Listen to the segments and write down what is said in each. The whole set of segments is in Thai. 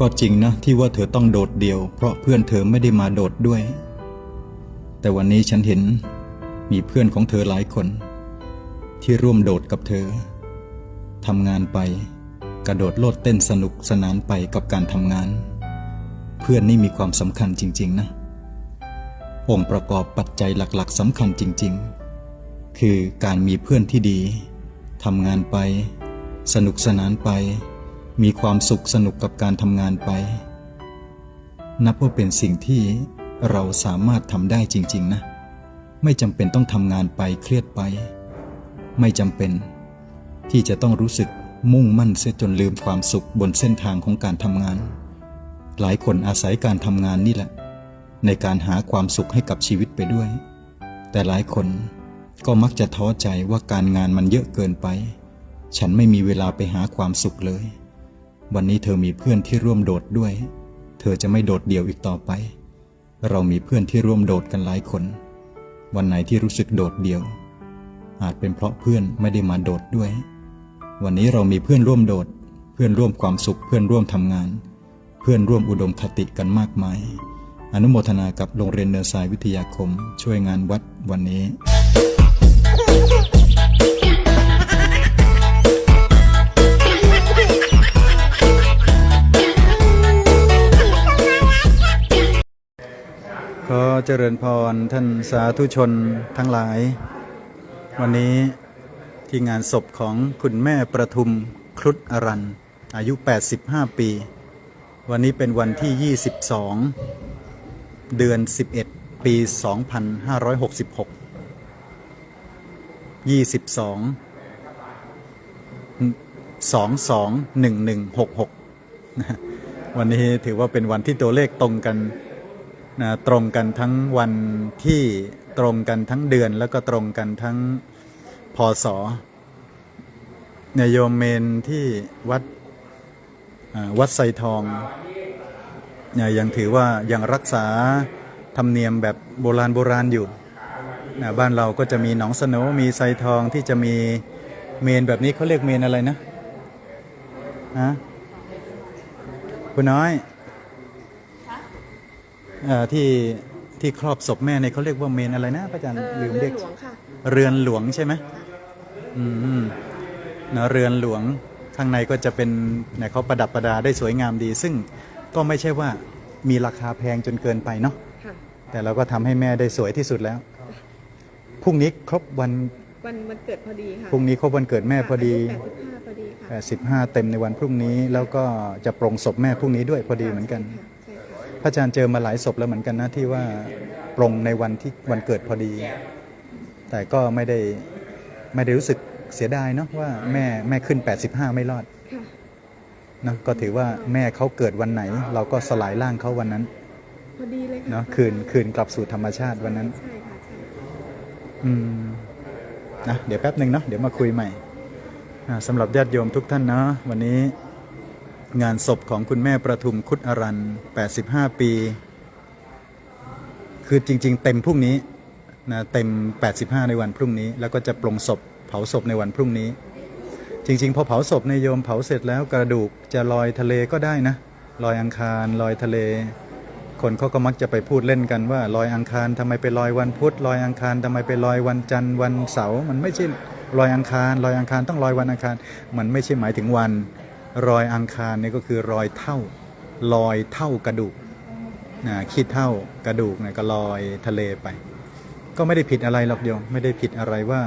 ก็จริงนะที่ว่าเธอต้องโดดเดี่ยว เพราะเพื่อนเธอไม่ได้มาโดดด้วย แต่วันนี้ฉันเห็นมีเพื่อนของเธอหลายคน ที่ร่วมโดดกับเธอทำงานไป กระโดดโลดเต้นสนุกสนานไปกับการทำงาน เพื่อนนี่มีความสำคัญจริง ๆ นะ องค์ประกอบปัจจัยหลักๆสำคัญจริง ๆ คือการมีเพื่อนที่ดีทำงานไป สนุกสนานไป มีความสุขสนุกกับการทำงานไป นับว่าเป็นสิ่งที่เราสามารถทำได้จริง ๆ นะ ไม่จำเป็นต้องทำงานไปเครียดไป ไม่จำเป็น ที่จะต้องรู้สึกมุ่งมั่นเสียจนลืมความสุขบนเส้นทางของการทำงาน หลายคนอาศัยการทำงานนี่แหละ ในการหาความสุขให้กับชีวิตไปด้วย แต่หลายคนก็มักจะท้อใจว่าการงานมันเยอะเกินไป ฉันไม่มีเวลาไปหาความสุขเลย วันนี้เธอมีเพื่อนที่ร่วมโดดด้วย เธอจะไม่โดดเดี่ยวอีกต่อไป เรามีเพื่อนที่ร่วมโดดกันหลายคน วันไหนที่รู้สึกโดดเดี่ยว อาจเป็นเพราะเพื่อนไม่ได้มาโดดด้วย วันนี้เรามีเพื่อนร่วมโดด เพื่อนร่วมความสุข เพื่อนร่วมทำงาน เพื่อนร่วมอุดมคติกันมากมาย อนุโมทนากับโรงเรียนเนอร์ไซน์วิทยาคม ช่วยงานวัดวันนี้ ขอเจริญพรท่านสาธุชนทั้งหลาย วันนี้ที่งานศพของคุณแม่ประทุมครุฑอรันอายุ 85 ปี วันนี้เป็นวันที่ 22 เดือน 11 ปี 2566 22 221166 วันนี้ถือว่าเป็นวันที่ตัวเลขตรงกัน นะตรงกันทั้งวันที่ตรงกันทั้งเดือน แล้วก็ตรงกันทั้งพศเนยโยมเมนที่วัดวัดไซทองเนี่ยยังถือว่ายังรักษาธรรมเนียมแบบโบราณโบราณอยู่นะบ้านเราก็จะมีหนองสโนมีไซทองที่จะมีเมนแบบนี้เขาเรียกเมนอะไรนะฮะคุณน้อย เอ่อที่ที่ครอบศพแม่เนี่ยเขาเรียกว่าเมนอะไรนะพระอาจารย์เออลืมเรืเรีอยนกหลวงค่ะ เรือนหลวงใช่ไหมอืมนะเรือนหลวงข้างในก็จะเป็นเนี่ยเขาประดับประดาได้สวยงามดี ซึ่งก็ไม่ใช่ว่ามีราคาแพงจนเกินไปเนาะ ค่ะ แต่เราก็ทำให้แม่ได้สวยที่สุดแล้ว พรุ่งนี้ครบวัน วันวันเกิดพอดีค่ะพรุ่งนี้ครบวันเกิดแม่พอดี แปดสิบห้าพอดีค่ะ 85 เต็มในวันพรุ่งนี้ แล้วก็จะปรงศพแม่พรุ่งนี้ด้วยพอดีเหมือนกันใช่ค่ะพ ระอาจารย์เจอมาหลายศพแล้วเหมือนกันนะที่ว่าปรงในวันที่วันเกิดพอดี แต่ก็ไม่ได้ไม่ได้รู้สึกเสียดายเนาะว่าแม่แม่ขึ้น 85 ไม่รอดค่ะนะก็ถือว่าแม่เขาเกิดวันไหน เราก็สลายร่างเขาวันนั้นพอดีเลยค่ะเนาะคืนคืนกลับสู่ธรรมชาติวันนั้น ใช่ค่ะใช่อืมนะเดี๋ยวแป๊บหนึ่งเนาะเดี๋ยวมาคุยใหม่อ่าสำหรับญาติโยมทุกท่านเนาะวันนี้ งานศพของคุณแม่ประทุมคุดอรัน 85 ปี คือจริง ๆ เต็มพรุ่งนี้นะเต็ม 85 ในวันพรุ่งนี้ แล้วก็จะปลงศพเผาศพในวันพรุ่งนี้ จริง ๆ พอเผาศพในโยมเผาเสร็จแล้วกระดูกจะลอยทะเลก็ได้นะลอยอังคารลอยทะเล คนเขาก็มักจะไปพูดเล่นกันว่าลอยอังคารทำไมไปลอยวันพุธลอยอังคารทำไมไปลอยวันจันทร์วันเสาร์มันไม่ใช่ลอยอังคารลอยอังคารต้องลอยวันอังคาร มันไม่ใช่หมายถึงวัน รอยอังคารนี่ก็คือรอยเท่าลอยเท่ากระดูกนะขี้เท่ากระดูกเนี่ยก็ลอยทะเลไป ก็ไม่ได้ผิดอะไรหรอกโยมไม่ได้ผิดอะไรว่า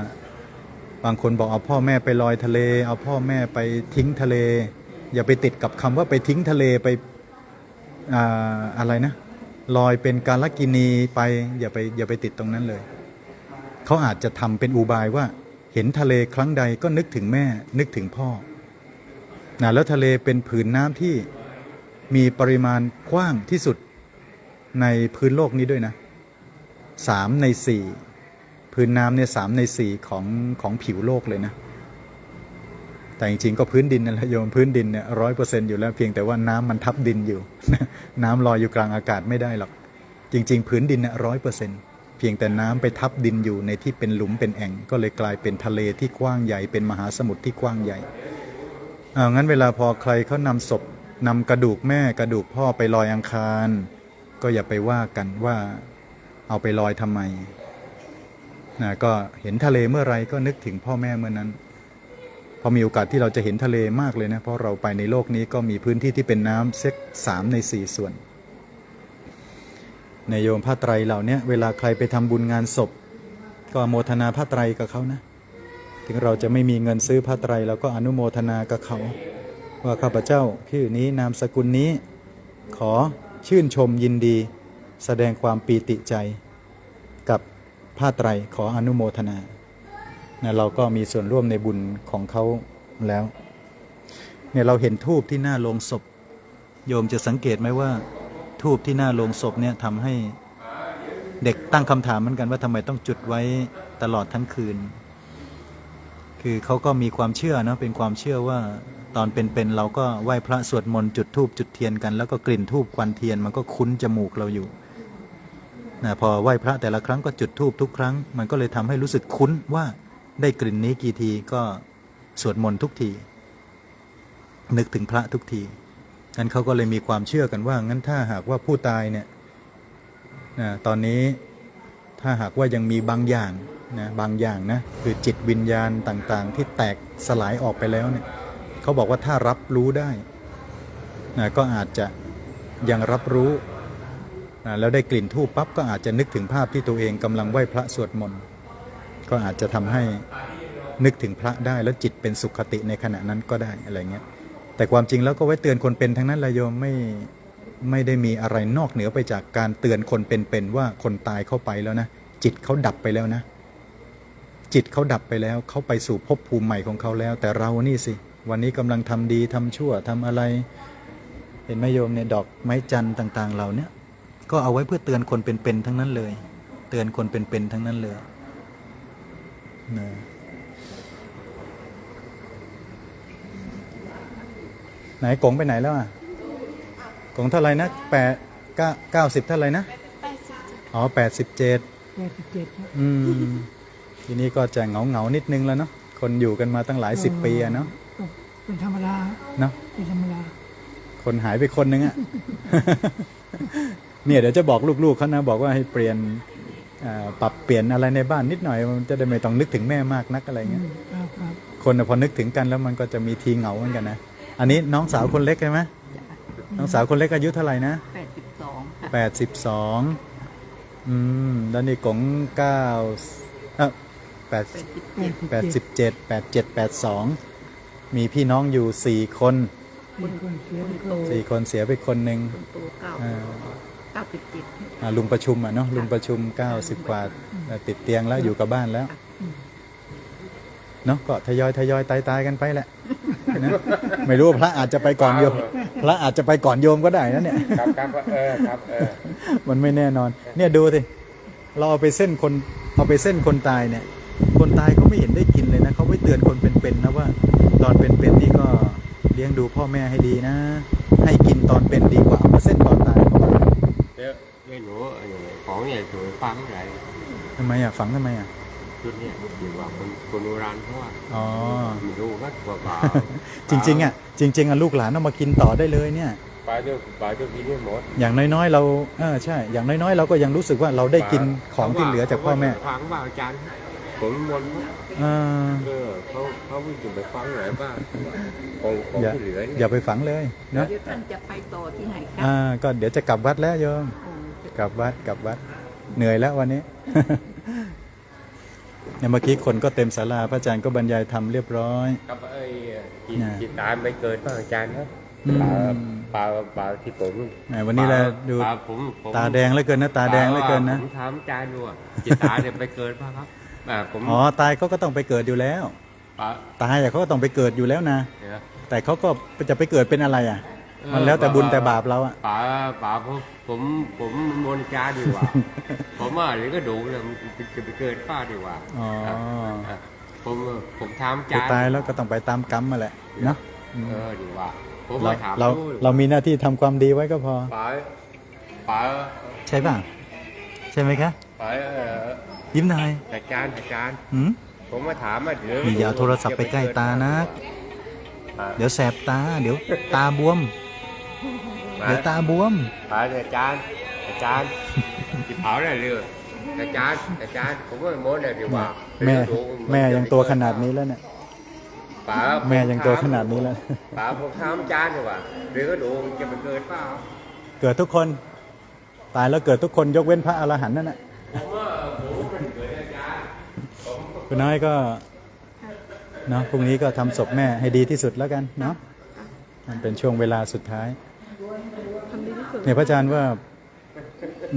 บางคนบอกเอาพ่อแม่ไปลอยทะเล เอาพ่อแม่ไปทิ้งทะเล อย่าไปติดกับคำว่าไปทิ้งทะเลไปอ่าอะไรนะลอยเป็นการลกินีไปอย่าไปอย่าไปติดตรงนั้นเลย เขาอาจจะทำเป็นอุบายว่า เห็นทะเลครั้งใดก็นึกถึงแม่นึกถึงพ่อ นะแล้วทะเลเป็นผืนน้ำที่มีปริมาณกว้างที่สุดในพื้นโลกนี้ด้วยนะสามในสี่พื้นน้ำเนี่ยสามในสี่ของของผิวโลกเลยนะ แต่จริงๆก็พื้นดินนั่นแหละโยมพื้นดินเนี่ยร้อยเปอร์เซ็นต์อยู่แล้วเพียงแต่ว่าน้ำมันทับดินอยู่ น้ำลอยอยู่กลางอากาศไม่ได้หรอก จริง ๆ พื้นดินเนี่ยร้อยเปอร์เซ็นต์เพียงแต่น้ำไปทับดินอยู่ในที่เป็นหลุมเป็นแอ่งก็เลยกลายเป็นทะเลที่กว้างใหญ่เป็นมหาสมุทรที่กว้างใหญ่ งั้นเวลาพอใครเขานำศพนำกระดูกแม่กระดูกพ่อไปลอยอังคาร ก็อย่าไปว่ากันว่าเอาไปลอยทำไมนะก็เห็นทะเลเมื่อไรก็นึกถึงพ่อแม่เมื่อนั้น พอมีโอกาสที่เราจะเห็นทะเลมากเลยนะ เพราะเราไปในโลกนี้ก็มีพื้นที่ที่เป็นน้ำเซ็กสามในสี่ส่วน ในโยมผ้าไตรเหล่านี้เวลาใครไปทำบุญงานศพ ก็โมทนาผ้าไตรกับเขานะ ถึงเราจะไม่มีเงินซื้อผ้าไตรเราก็อนุโมทนากับเขา ว่าข้าพเจ้าชื่อนี้นามสกุลนี้ ขอชื่นชมยินดี แสดงความปีติใจ กับผ้าไตรขออนุโมทนานะเราก็มีส่วนร่วมในบุญของเขาแล้วเนี่ยเราเห็นทูบที่หน้าโลงศพ โยมจะสังเกตไหมว่า ทูบที่หน้าโลงศพเนี่ยทำให้เด็กตั้งคำถามเหมือนกันว่าทำไมต้องจุดไว้ตลอดทั้งคืน คือเขาก็มีความเชื่อนะเป็นความเชื่อว่าตอนเป็นๆเราก็ไหว้พระสวดมนต์จุดธูปจุดเทียนกัน แล้วก็กลิ่นธูปควันเทียนมันก็คุ้นจมูกเราอยู่นะพอไหว้พระแต่ละครั้งก็จุดธูปทุกครั้ง มันก็เลยทำให้รู้สึกคุ้นว่าได้กลิ่นนี้กี่ทีก็สวดมนต์ทุกที นึกถึงพระทุกทีงั้นเขาก็เลยมีความเชื่อกันว่างั้นถ้าหากว่าผู้ตายเนี่ยนะตอนนี้ถ้าหากว่ายังมีบางอย่าง นะบางอย่างนะคือจิตวิญญาณต่างๆ ที่แตกสลายออกไปแล้วเนี่ยเขาบอกว่าถ้ารับรู้ได้นะก็อาจจะยังรับรู้นะแล้วได้กลิ่นทูปปั๊บก็อาจจะนึกถึงภาพที่ตัวเองกำลังไหว้พระสวดมนต์ก็อาจจะทำให้นึกถึงพระได้แล้วจิตเป็นสุขติในขณะนั้นก็ได้อะไรเงี้ยแต่ความจริงแล้วก็ไว้เตือนคนเป็นทั้งนั้นแหละโยมไม่ไม่ได้มีอะไรนอกเหนือไปจากการเตือนคนเป็นๆว่าคนตายเข้าไปแล้วนะจิตเขาดับไปแล้วนะ จิตเขาดับไปแล้วเขาไปสู่ภพภูมิใหม่ของเขาแล้ว แต่เรานี่สิ วันนี้กำลังทำดีทำชั่วทำอะไร เห็นไหมโยมเนี่ยดอกไม้จันทร์ต่าง ๆเหล่าเนี้ยก็เอาไว้เพื่อเตือนคนเป็นๆทั้งนั้นเลย เตือนคนเป็นๆทั้งนั้นเลยนะไหนกงไปไหนแล้วอะกงเท่าไหร่นะแปดเก้าเก้าสิบเท่าไหร่นะอ๋อแปดสิบเจ็ดแปดสิบเจ็ดครับอืม ทีนี้ก็จะเหงาเหงาๆนิดนึงแล้วเนาะคนอยู่กันมาตั้งหลายสิบปีอะเนาะก็เป็นธรรมดาเนาะเป็นธรรมดาคนหายไปคนนึงอะเนี่ยเดี๋ยวจะบอกลูกๆเขานะบอกว่าให้เปลี่ยนอ่าปรับเปลี่ยนอะไรในบ้านนิดหน่อย มันจะได้ไม่ต้องนึกถึงแม่มากนักอะไรเงี้ยครับครับคนน่ะพอนึกถึงกันแล้วมันก็จะมีทีเหงาเหมือนกันนะอันนี้น้องสาวคนเล็กใช่ไหมน้องสาวคนเล็กอายุเท่าไหร่นะแปดสิบสองค่ะแปดสิบสองอืมแล้วนี่กงเก้าเอ้า แปดแปดสิบแปดสิบแปดสิบเจ็ดแปดเจ็ดแปดสองมีพี่น้องอยู่สี่คนมีคนเสียคนไปโตก่อนสี่คนเสียไปคนหนึ่งคนโตเก้าอ่าเก้าสิบเจ็ดอ่าลุงประชุมอะเนาะลุงประชุมเก้าสิบกว่าเอ่อติดเตียงแล้วอยู่กับบ้านแล้วเนาะก็ทยอยทยอยตายตายๆกันไปแหละนะไม่รู้ว่าพระอาจจะไปก่อนโยม พระอาจจะไปก่อนโยมก็ได้นะเนี่ยครับครับเออครับเออมันไม่แน่นอน เนี่ยดูสิเราเอาไปเส้นคนเอาไปเส้นคนตายเนี่ย คนตายเขาไม่เห็นได้กินเลยนะเขาไม่เตือนคนเป็นๆนะว่า ตอนเป็นๆนี่ก็เลี้ยงดูพ่อแม่ให้ดีนะ ให้กินตอนเป็นดีกว่าเอามาเส้นตอนตายเดี๋ยวไม่รู้ไอ้ของเนี่ยถือฟังไหนทำไมอะฝังทำไมอะชุดเนี่ยถือว่าคนคนโบราณเขาว่าอ๋อไม่รู้ว่าเปล่าเปล่าจริง ๆ อะ จริง ๆอะลูกหลานเอามากินต่อได้เลยเนี่ยปลาเจ้าปลาเจ้ากินไม่หมดอย่างน้อยๆ เราเออใช่ อย่างน้อยๆ เราก็ยังรู้สึกว่าเราได้กินของที่เหลือจากพ่อแม่ฟังว่าอาจารย์ ผมมนต์เออเออเขาเขาวิ่งไปฟังไหนบ้างของของอย่าที่เหลืออเนี่ยย่าไปฝังเลยนะเดี๋ยวท่านจะไปต่อที่ไหนคะอ่าก็เดี๋ยวจะกลับวัดแล้วโยมโอ้จะกลับวัดกลับวัดเหนื่อยแล้ววันนี้ เนี่ยเมื่อกี้คนก็เต็มศาลาพระอาจารย์ก็บรรยายธรรมเรียบร้อยครับไอ้กินน่ะกินตามไปเกิดบ้างอาจารย์ครับอืมปลาปลาปลาที่ผมแหมวันนี้เราดูปลาผมผมตาแดงเหลือเกินนะตาแดงเหลือเกินนะ ผมถามอาจารย์ดูอะจิตตาเนี่ยไปเกิดป่ะครับ อ่าผมอ๋อตายเขาก็ต้องไปเกิดอยู่แล้วปลาตายอะเขาก็ต้องไปเกิดอยู่แล้วนะเนี่ยแต่เขาก็จะไปเกิดเป็นอะไรอะมันแล้วแต่บุญแต่บาปเราอะ ป๋าป๋าผมผมผมมนต์จาดีกว่า ผมว่าเดี๋ยวก็ดูเลยมันจะไปเกิดป้าดีกว่าอ๋ออะผมผมถามคือจาตายแล้วก็ต้องไปตามกรรมมาแหละเนาะเออดีกว่า ผมเรามาถามเราดูเรามีหน้าที่ทำความดีไว้ก็พอ ป๋าป๋าใช่ป่ะใช่ไหมคะป๋าเอ่อ ยิ้มหน่อยอาจารย์อาจารย์หืมผมมาถามว่าเดี๋ยวอย่าเอาโทรศัพท์ไปใกล้ตานะอะเดี๋ยวแสบตา เดี๋ยวตาบวมมาเดี๋ยวตาบวมไปเลยอาจารย์อาจารย์ที่เผาได้เรืออาจารย์อาจารย์ผมว่าโม้เนี่ยดีกว่าแม่แม่ยังตัวขนาดนี้แล้วเนี่ยป๋าแม่ยังตัวขนาดนี้แล้วป๋าผมถามอาจารย์ดีกว่าเรือก็ดูมันจะไปเกิดเปล่าเกิดทุกคน ตายแล้วเกิดทุกคนยกเว้นพระอรหันต์นั่นแหละ คุณน้อยก็เนาะพรุ่งนี้ก็ทำศพแม่ให้ดีที่สุดแล้วกันเนาะมันเป็นช่วงเวลาสุดท้ายเนี่ยพระอาจารย์ว่า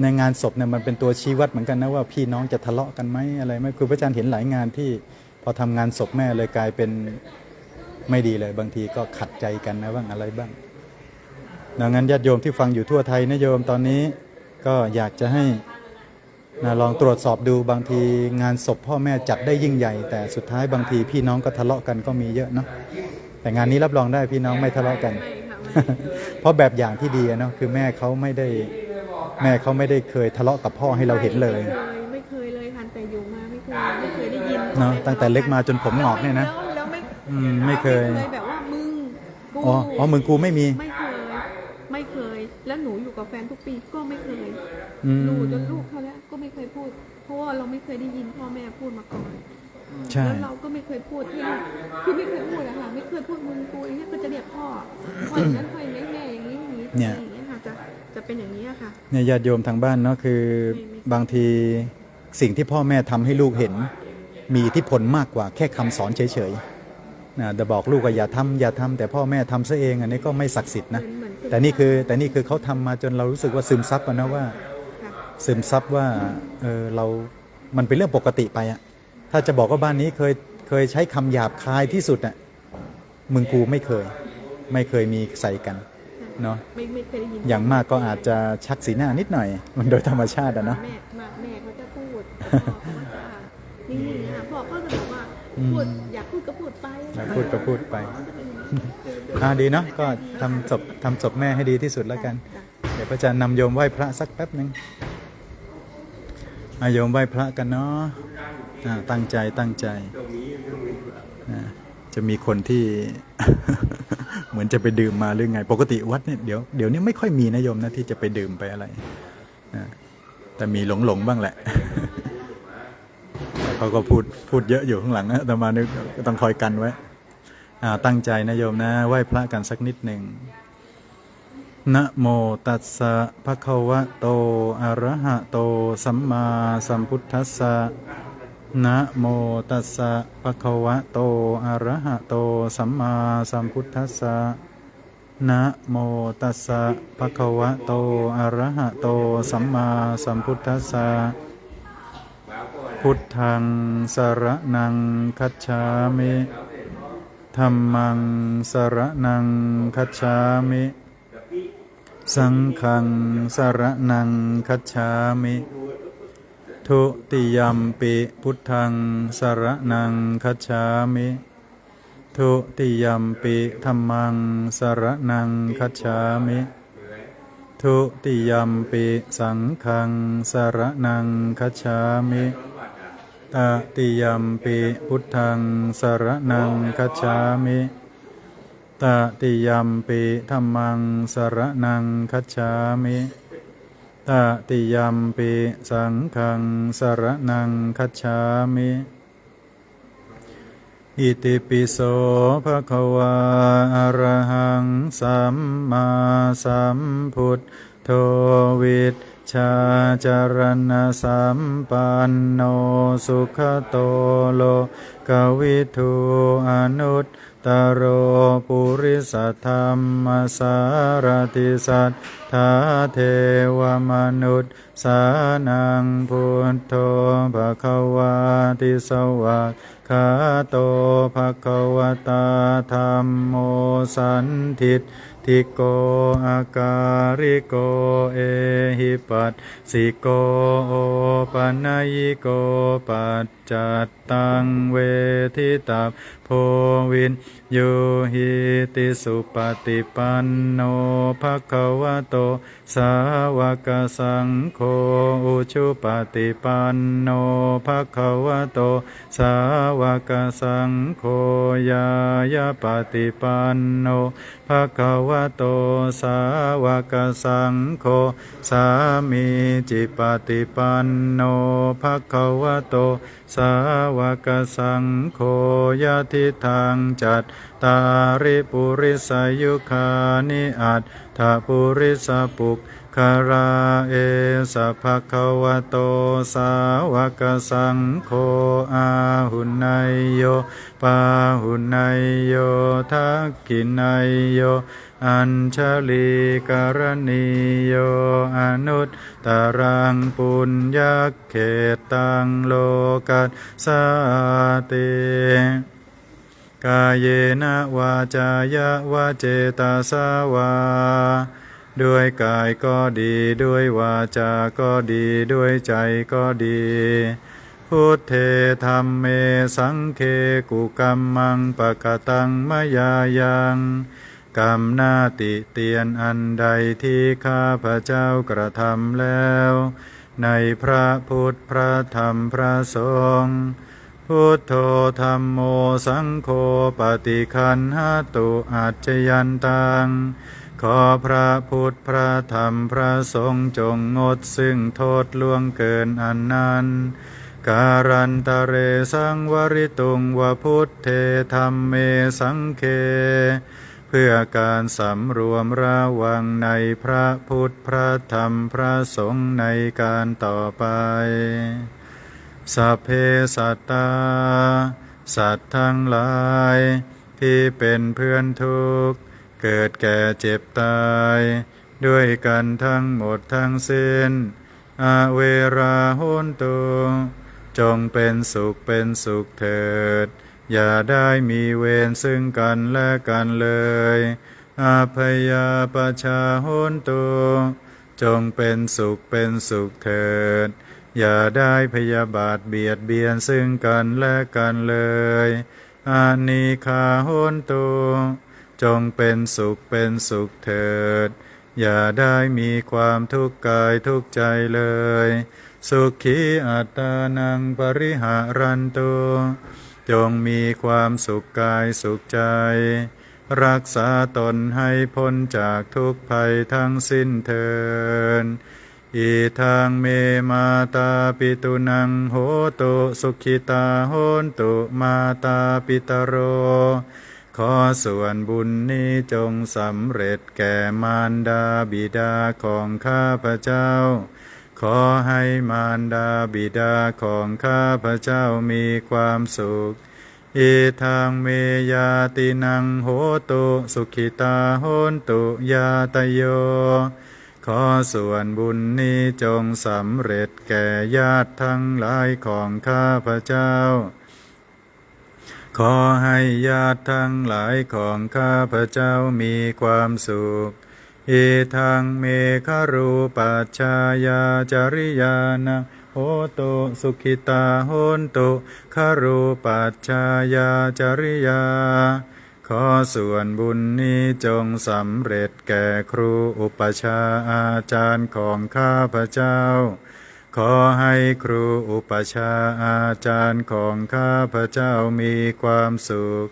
ในงานศพเนี่ยมันเป็นตัวชี้วัดเหมือนกันนะว่าพี่น้องจะทะเลาะกันไหมอะไรไหมคือพระอาจารย์เห็นหลายงานที่พอทำงานศพแม่เลยกลายเป็นไม่ดีเลย บางทีก็ขัดใจกันนะบ้างอะไรบ้างดังนั้นญาติโยมที่ฟังอยู่ทั่วไทยนะโยมตอนนี้ก็อยากจะให้ นะลองตรวจสอบดูบางทีงานศพพ่อแม่จัดได้ยิ่งใหญ่ แต่สุดท้ายบางทีพี่น้องก็ทะเลาะกันก็มีเยอะเนาะแต่งานนี้รับรองได้พี่น้องไม่ทะเลาะกันไม่ค่ะไม่เพราะแบบอย่างที่ดีอะเนาะคือแม่เขาไม่ได้แม่เขาไม่ได้เคยทะเลาะกับพ่อให้เราเห็นเลยไม่เคยไม่เคยเลยค่ะแต่อยู่มาไม่เคยไม่เคยได้ยินเนอะตั้งแต่เล็กมาจนผมงอกเนี่ยนะแล้วแล้วไม่อืมไม่เคยไม่เคยแบบว่ามึงกูอ๋ออ๋อมึงกูไม่มีไม่เคยไม่เคย แล้วหนูอยู่กับแฟนทุกปีก็ไม่เคยอืมหนูจนลูกเขาแล้วก็ไม่เคยพูด เพราะว่าเราไม่เคยได้ยินพ่อแม่พูดมาก่อนใช่แล้วเราก็ไม่เคยพูดที่ลูกคือไม่เคยพูดอะค่ะไม่เคยพูดมึงกูอย่างเงี้ยก็จะเรียกพ่อพ่ออย่างนั้นพ่ออย่างนี้แม่อย่างนี้อย่างนี้เนี่ยอย่างเงี้ยค่ะจะจะเป็นอย่างนี้อะค่ะเนี่ยญาติโยมทางบ้านเนาะคือไม่ไม่บางทีสิ่งที่พ่อแม่ทำให้ลูกเห็น มีอิทธิพลมากกว่าแค่คำสอนเฉยๆนะแต่บอกลูกว่าอย่าทำอย่าทำแต่พ่อแม่ทำซะเองอันนี้ก็ไม่ศักดิ์สิทธิ์นะ เหมือนเหมือนแต่นี่คือแต่นี่คือเขาทำมาจนเรารู้สึกว่าซึมซับอะนะว่าค่ะซึมซับว่าเออเรา มันเป็นเรื่องปกติไปอะถ้าจะบอกว่าบ้านนี้เคยเคยใช้คำหยาบคายที่สุดอะมึงกูไม่เคย ไม่เคยมีใส่กันเนาะไม่ไม่เคยได้ยินอย่างมากก็อาจจะชักสีหน้านิดหน่อย มันโดยธรรมชาติอะเนาะแม่มาแม่เขาจะพูดพ่อเขาจะนิ่งๆนะพ่อก็จะแบบว่าพูดอยากพูดก็พูดไปอยากพูดก็พูดไป อ่าดีเนาะก็ทำศพทำศพแม่ให้ดีที่สุดแล้วกัน เดี๋ยวพระอาจารย์นำโยมไหว้พระสักแป๊บหนึ่งอาโยมไหว้พระกันเนาะอ่าตั้งใจตั้งใจอ่าจะมีคนที่ เหมือนจะไปดื่มมาหรือไง ปกติวัดเนี่ยเดี๋ยวเดี๋ยวนี้ไม่ค่อยมีนะโยมนะที่จะไปดื่มไปอะไรนะแต่มีหลงหลงๆบ้างแหละ เขาก็พูดพูดเยอะอยู่ข้างหลังนะแต่มานึกก็ต้องคอยกันไว้อ่า ตั้งใจนะโยมนะไหว้พระกันสักนิดหนึ่งนะโมตัสสะภะคะวะโตอะระหะโตสัมมาสัมพุทธัสสะนะโมตัสสะภะคะวะโตอะระหะโตสัมมาสัมพุทธัสสะนะโมตัสสะภะคะวะโตอะระหะโตสัมมาสัมพุทธัสสะพุทธังสรนังคัจฉามิ ธรรมังสรนังคัจฉามิ สังฆังสรนังคัจฉามิ ทุติยัมปิพุทธังสรนังคัจฉามิ ทุติยัมปิธรรมังสรนังคัจฉามิ ทุติยัมปิสังฆังสรนังคัจฉามิ ตติยัมปิพุทธังสรนังคัจฉามิตติยัมปิธรรมังสรนังคัจฉามิตติยัมปิสังฆังสรนังคัจฉามิอิติปิโสภะคะวาอรหังสัมมาสัมพุทโธวิช ชาจารณสัมปันโนสุขโตโลกวิทูอนุตตโรปุริสธรรมสารติสัทธาเทวมนุษย์สานังพุทโธภะคะวาติสวะคาโตภะคะวตาธรรมโมสันทิต ทิโกอาการิโกเอหิปัสสิโกโอปัญญิโกปัจจัตตังเวทิตาโพวินโยหิติสุปฏิปันโนภะคะวะโต สาวกสังโฆอุชุปฏิปันโนภะคะวะโต สาวกสังโฆยายาปฏิปันโนภะคะวะโตสาวกสังโฆสามีจิปฏิปันโนภะคะวะโต สาวกสังโฆยะทิทางจัตตาริปุริสายุคานิอัตถปุริสปุกคาราเอสะภะคะวะโตสาวกสังโฆอาหุนายโยปาหุนายโยทักกินายโย อัญชลีกรณีโยอนุตตรังปุญญเขตตังโลกัสสาติกายเยนะวาจายะวาเจตาสาวา ด้วยกายก็ดีด้วยวาจาก็ดีด้วยใจก็ดี พุทเทธรรมเมสังเคกุกรรมังปะกตังมยายัง กรรมหน้าติเตียนอันใดที่ข้าพระเจ้ากระทำแล้ว ในพระพุทธพระธรรมพระสงฆ์พุทโธธรรมโมสังโฆปฏิคันหาตุอาจยันตัง ขอพระพุทธพระธรรมพระสงฆ์จงงดซึ่งโทษล่วงเกินอันนั้น การันตเรสังวริตุงวพุทธเทธรรมเมสังเค เพื่อการสำรวมระวังในพระพุทธพระธรรมพระสงฆ์ในการต่อไป สัพเพสัตตา สัตว์ทั้งหลาย ที่เป็นเพื่อนทุกข์ เกิดแก่เจ็บตาย ด้วยกันทั้งหมดทั้งสิ้น อาเวราโหนตุจงเป็นสุขเป็นสุขเถิด อย่าได้มีเวรซึ่งกันและกันเลยอาพยาปชาโหนตุจงเป็นสุขเป็นสุขเถิด อย่าได้พยาบาทเบียดเบียนซึ่งกันและกันเลยอานิคาโหนตุจงเป็นสุขเป็นสุขเถิด อย่าได้มีความทุกข์กายทุกข์ใจเลย สุขีอัตตานังปริหารันตุจงมีความสุขกายสุขใจ รักษาตนให้พ้นจากทุกภัยทั้งสิ้นเทินอีทางเมมาตาปิตุนังโหตุสุขิตาโหนตุมาตาปิตโร ขอส่วนบุญนี้จงสำเร็จแก่มารดาบิดาของข้าพระเจ้า ขอให้มารดาบิดาของข้าพระเจ้ามีความสุขอีทางเมยาตินังโหตุสุขิตาโหนตุยาตโย ขอส่วนบุญนี้จงสำเร็จแก่ญาติทั้งหลายของข้าพระเจ้า ขอให้ญาติทั้งหลายของข้าพระเจ้ามีความสุข อีทางเมฆรูปัชชายาจริยานะโหตุสุขิตาโหนตุคารูปัชชายาจริยา ขอส่วนบุญนี้จงสำเร็จแก่ครูอุปชาอาจารย์ของข้าพเจ้า ขอให้ครูอุปชาอาจารย์ของข้าพเจ้ามีความสุข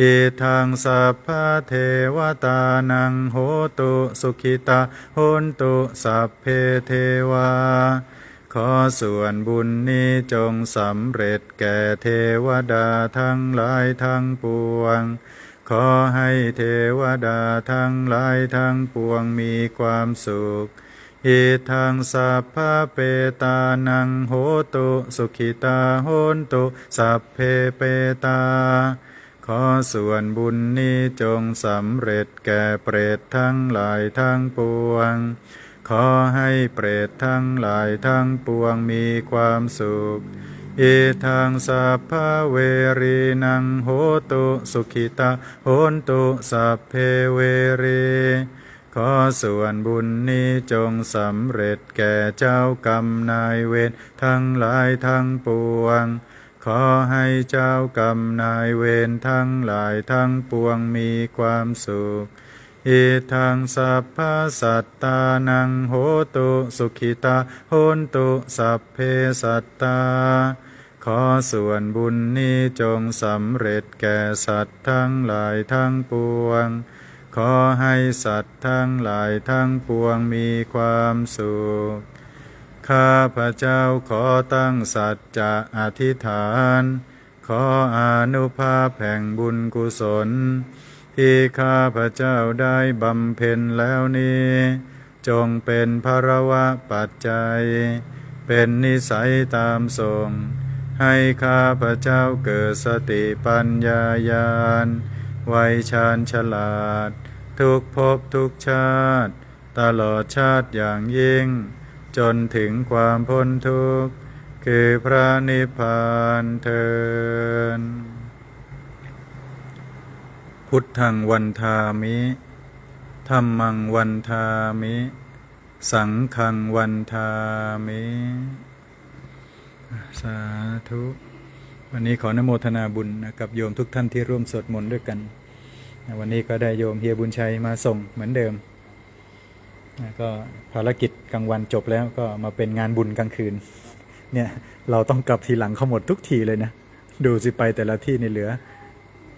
อิทังสัพพะเทวตานังโหตุสุขิตาโหนตุสัพเพเทวา ขอส่วนบุญนี้จงสำเร็จแก่เทวดาทั้งหลายทั้งปวง ขอให้เทวดาทั้งหลายทั้งปวงมีความสุขอิทังสัพพะเปตานังโหตุสุขิตาโหนตุสัพเพเปตา ขอส่วนบุญนี้จงสำเร็จแก่เปรตทั้งหลายทั้งปวง ขอให้เปรตทั้งหลายทั้งปวงมีความสุขอิทังสัพพเวรีนังโหตุสุขิตาโหนตุสัพเพเวรีขอส่วนบุญนี้จงสำเร็จแก่เจ้ากรรมนายเวรทั้งหลายทั้งปวง ขอให้เจ้ากรรมนายเวรทั้งหลายทั้งปวงมีความสุขอิทังสัพพะสัตตานังโหตุสุขิตาโหนตุสัพเพสัตตา ขอส่วนบุญนี้จงสำเร็จแก่สัตว์ทั้งหลายทั้งปวง ขอให้สัตว์ทั้งหลายทั้งปวงมีความสุข ข้าพระเจ้าขอตั้งสัจจะอธิษฐาน ขออนุภาพแห่งบุญกุศล ที่ข้าพระเจ้าได้บำเพ็ญแล้วนี้ จงเป็นภรวะปัจจัย เป็นนิสัยตามทรงให้ข้าพระเจ้าเกิดสติปัญญาญาณไวชาญฉลาด ทุกภพทุกชาติ ตลอดชาติอย่างยิ่ง จนถึงความพ้นทุกข์คือพระนิพพานเทินพุทธังวันทามิธรรมังวันทามิ สังฆังวันทามิ สาธุ วันนี้ขอนโมทนาบุญนะกับโยมทุกท่านที่ร่วมสวดมนต์ด้วยกัน วันนี้ก็ได้โยมเฮียบุญชัยมาส่งเหมือนเดิม ก็ภารกิจกลางวันจบแล้วก็มาเป็นงานบุญกลางคืน เนี่ยเราต้องกลับทีหลังเขาหมดทุกทีเลยนะ ดูสิไปแต่ละที่นี่เหลือ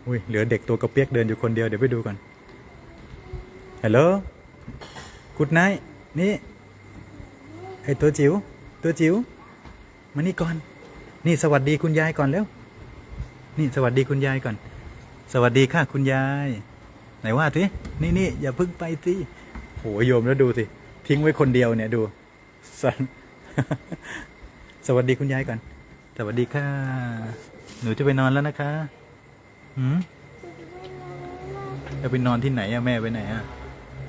อุ้ยเหลือเด็กตัวกระเปียกเดินอยู่คนเดียวเดี๋ยวไปดูก่อนฮัลโหลกุดไนนี่ไอตัวจิ๋วตัวจิ๋วมานี่ก่อน นี่สวัสดีคุณยายก่อนเร็วนี่สวัสดีคุณยายก่อน สวัสดีค่ะคุณยาย ไหนว่าสินี่นี่อย่าพึ่งไปสิ โหโยมแล้วดูสิ ทิ้งไว้คนเดียวเนี่ยดูสันสวัสดีคุณยายก่อน สวัสดีค่ะ หนูจะไปนอนแล้วนะคะหืมจะไปนอนที่ไหนอะแม่ไปไหนอะ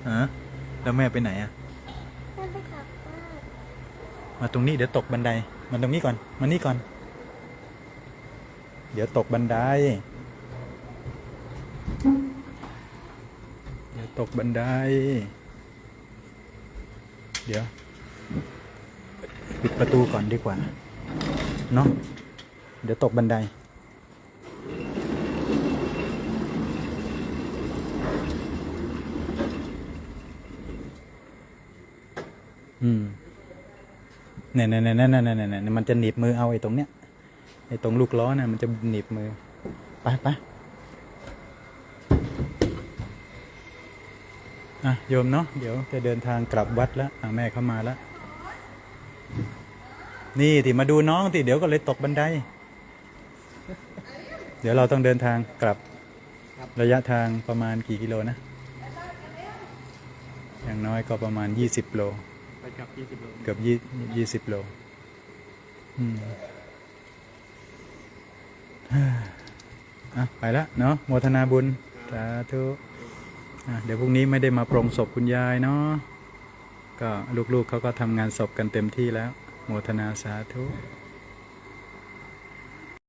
ฮะแล้วแม่ไปไหนอะมาตรงนี้เดี๋ยวตกบันได มาตรงนี้ก่อน มานี่ก่อน เดี๋ยวตกบันได เดี๋ยวตกบันได เดี๋ยว ปิดประตูก่อนดีกว่า เนาะเดี๋ยวตกบันได อืมเนี่ยเนี่ยเนี่ยเนี่ยเนี่ยเนี่ยเนี่ยมันจะหนีบมือเอาไอ้ตรงเนี้ยไอ้ตรงลูกล้อน่ะมันจะหนีบมือ ไปไป อะโยมเนาะเดี๋ยวจะเดินทางกลับวัดแล้วอะแม่เข้ามาแล้ว นี่ที่มาดูน้องที่เดี๋ยวก็เลยตกบันได เดี๋ยวเราต้องเดินทางกลับระยะทางประมาณกี่กิโลนะ อย่างน้อยก็ประมาณ 20 โลไปกลับ 20 โล เกือบยี่ยี่สิบโลอืมอะไปละเนาะโมทนาบุญสาธุอะ เดี๋ยวพรุ่งนี้ไม่ได้มาปรงศพคุณยายเนาะก็ลูกๆเขาก็ทำงานศพกันเต็มที่แล้วโมทนาสาธุ